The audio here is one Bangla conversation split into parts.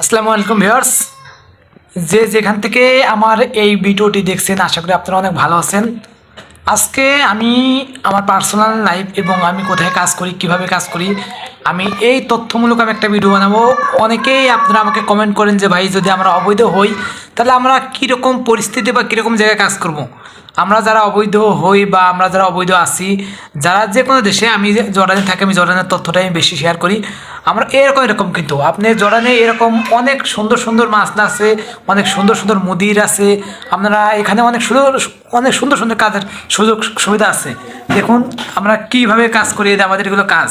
আসসালামু আলাইকুম ভিউয়ার্স। যে যেখান থেকে আমার এই ভিডিওটি দেখছেন, আশা করি আপনারা অনেক ভালো আছেন। আজকে আমি আমার পার্সোনাল লাইফ এবং আমি কোথায় কাজ করি, কীভাবে কাজ করি, আমি এই তথ্যমূলক আমি একটা ভিডিও বানাবো। অনেকেই আপনারা আমাকে কমেন্ট করেন যে, ভাই, যদি আমরা অবৈধ হই, তাহলে আমরা কীরকম পরিস্থিতি বা কীরকম জায়গায় কাজ করব। আমরা যারা অবৈধ হই বা আমরা যারা অবৈধ আছি, যারা যে কোনো দেশে আমি জর্ডানে থাকি, আমি জর্ডানের তথ্যটাই আমি বেশি শেয়ার করি। আমরা এরকম এরকম কিন্তু। আপনি জর্ডানে এরকম অনেক সুন্দর সুন্দর মাছ আছে, অনেক সুন্দর সুন্দর মুদির আছে। আপনারা এখানে অনেক সুন্দর অনেক সুন্দর সুন্দর কাজের সুযোগ, সুবিধা আছে। দেখুন, আমরা কীভাবে কাজ করি আমাদের এগুলো কাজ।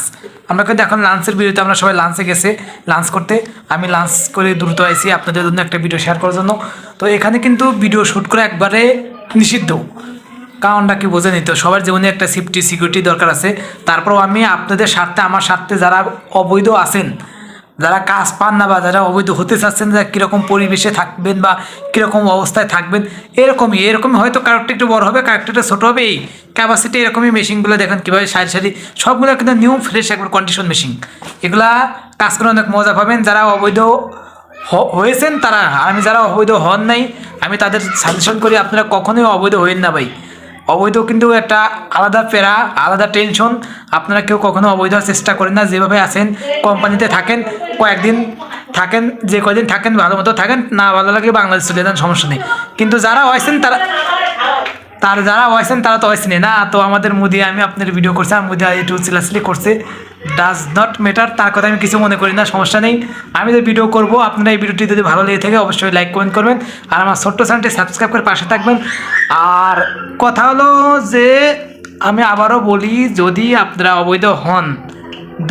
আমরা কিন্তু এখন লাঞ্চের ভিডিওতে আমরা সবাই লাঞ্চে গেছে। লাঞ্চ করতে আমি লাঞ্চ করে দ্রুত আইছি আপনাদের জন্য একটা ভিডিও শেয়ার করার জন্য। তো এখানে কিন্তু ভিডিও শ্যুট করে একবারে নিষিদ্ধ। কারণটা কি বোঝে নিত সবার জীবনে একটা সেফটি সিকিউরিটি দরকার আছে। তারপরেও আমি আপনাদের স্বার্থে, আমার স্বার্থে যারা অবৈধ আছেন, যারা কাজ পান না বা যারা অবৈধ হতে চাচ্ছেন, যারা কীরকম পরিবেশে থাকবেন বা কীরকম অবস্থায় থাকবেন, এরকমই এরকমই হয়তো কারেক্টর একটু বড় হবে কারেক্টর একটু ছোটো হবে, এই ক্যাপাসিটি এরকমই মেশিনগুলো দেখেন কীভাবে সারি সারি, সবগুলো কিন্তু নিউ ফ্রেশ একবার কন্ডিশন মেশিন এগুলা কাজ করে অনেক মজা পাবেন। যারা অবৈধ হয়েছেন তারা। আমি যারা অবৈধ হন নাই, আমি তাদের সাজেশন করি, আপনারা কখনোই অবৈধ হইন না ভাই। অবৈধ কিন্তু একটা আলাদা পেরা আলাদা টেনশন আপনারা কেউ কখনো অবৈধ চেষ্টা করেন না। যেভাবে আছেন কোম্পানিতে থাকেন, কয়েকদিন থাকেন, যে কয়দিন থাকেন, ভালো মতো থাকেন, না ভালো লাগে বাংলাদেশ চলে যান, সমস্যা নেই। কিন্তু যারা হয়েছেন তারা তার যারা হয়েছেন তারা তো হয়েছেন না, তো আমাদের মুদি আমি আপনার ভিডিও করছি, আর মোদি একটু চিলাচিলি করছে। ডাজ নট ম্যাটার তার কথা আমি কিছু মনে করি না, সমস্যা নেই। আমি যে ভিডিও করব, আপনারা এই ভিডিওটি যদি ভালো লেগে থাকে, অবশ্যই লাইক কমেন্ট করবেন। আর আমার ছোট্ট চ্যানেলটি সাবস্ক্রাইব করে পাশে থাকবেন। আর কথা হলো যে, আমি আবারও বলি, যদি আপনারা অবৈধ হন,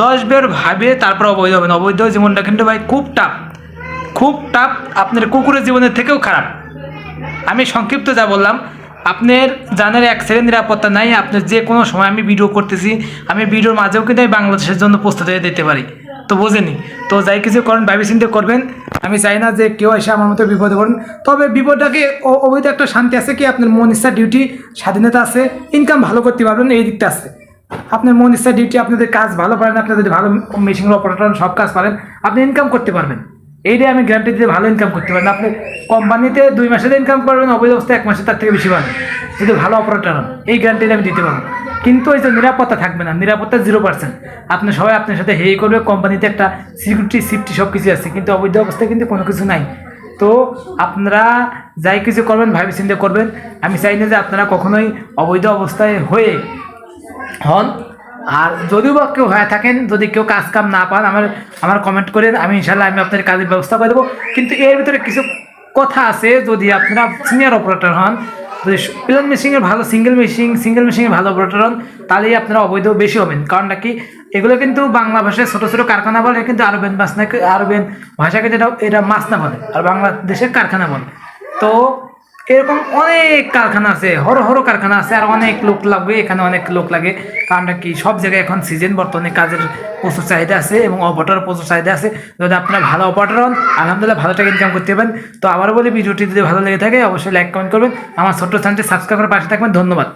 দশ বের ভাবে তারপর অবৈধ হবেন। অবৈধ জীবনটা কিন্তু ভাই খুব টাফ খুব টাফ আপনার কুকুরের জীবনের থেকেও খারাপ। আমি সংক্ষিপ্ত যা বললাম আপনার জানের এক সেকেন্ড নিরাপত্তা নাই, আপনার যে কোনো সময় আমি ভিডিও করতেছি, আমি ভিডিওর মাঝেও কিন্তু আমি বাংলাদেশের জন্য প্রস্তুত হয়ে দিতে পারি। তো বোঝেনি। তো যাই কিছু করেন, ভাবি চিন্তা করবেন। আমি চাই না যে কেউ এসে আমার মতো বিপদে পড়েন। তবে বিপদটাকে অবৈধ একটা শান্তি আছে কি? আপনার মন, ইচ্ছা ডিউটি স্বাধীনতা আছে ইনকাম ভালো করতে পারবেন, এই দিকটা আছে। আপনার মন, ইচ্ছা ডিউটি আপনাদের কাজ ভালো পারেন, আপনাদের ভালো মেশিনের অপারেটর সব কাজ পারেন, আপনি ইনকাম করতে পারবেন। এইটাই আমি গ্যারান্টি দিতে ভালো ইনকাম করতে পারেন আপনি কোম্পানিতে দুই মাসের ইনকাম করবেন, অবৈধ অবস্থায় এক মাসে তার থেকে বেশি পাবেন। যদি ভালো অপারেটর হন এই গ্যারান্টি আমি দিতে পারব। কিন্তু ওই যে নিরাপত্তা থাকবে না, নিরাপত্তা জিরো পার্সেন্ট আপনি সবাই আপনার সাথে হেই করবে কোম্পানিতে একটা সিকিউরিটি সিফটি সব কিছু আছে, কিন্তু অবৈধ অবস্থায় কিন্তু কোনো কিছু নাই। তো আপনারা যাই কিছু করবেন, ভাবি চিন্তা করবেন। আমি চাই না যে আপনারা কখনোই অবৈধ অবস্থায় হয়ে হন। আর যদিও বা কেউ হয়ে থাকেন, যদি কেউ কাজ কাম না পান, আমার আমার কমেন্ট করেন আমি ইনশাল্লাহ আমি আপনার কাজের ব্যবস্থা করে দেবো। কিন্তু এর ভিতরে কিছু কথা আছে, যদি আপনারা সিনিয়র অপারেটর হন, যদি পিলন মেশিনের ভালো সিঙ্গেল মেশিন সিঙ্গেল মেশিনের ভালো অপারেটর হন, তাহলেই আপনারা অবৈধ বেশি হবেন। কারণটা কি? এগুলো কিন্তু বাংলা ভাষায় ছোটো ছোটো কারখানা বলে, কিন্তু আরবেন না আরবেন ভাষাকে যেটা, এটা মাছ না বলে, আর বাংলাদেশের কারখানা বলে। তো এরকম অনেক কারখানা আছে, হর হর কারখানা আছে, আর অনেক লোক লাগবে, এখানে অনেক লোক লাগে। কারণ কি, সব জায়গায় এখন সিজন বর্তমানে কাজের প্রচুর চাহিদা আছে এবং অপারেটর প্রচুর চাহিদা আছে। যদি আপনারা ভালো অপারেটর হন, আলহামদুলিল্লাহ ভালো টাকা ইনকাম করতে পারেন তো আবার বলি, ভিডিওটি যদি ভালো লেগে থাকে, অবশ্যই লাইক কমেন্ট করবেন। আমার ছোট্ট চ্যানেলটি সাবস্ক্রাইব করে পাশে থাকবেন। ধন্যবাদ।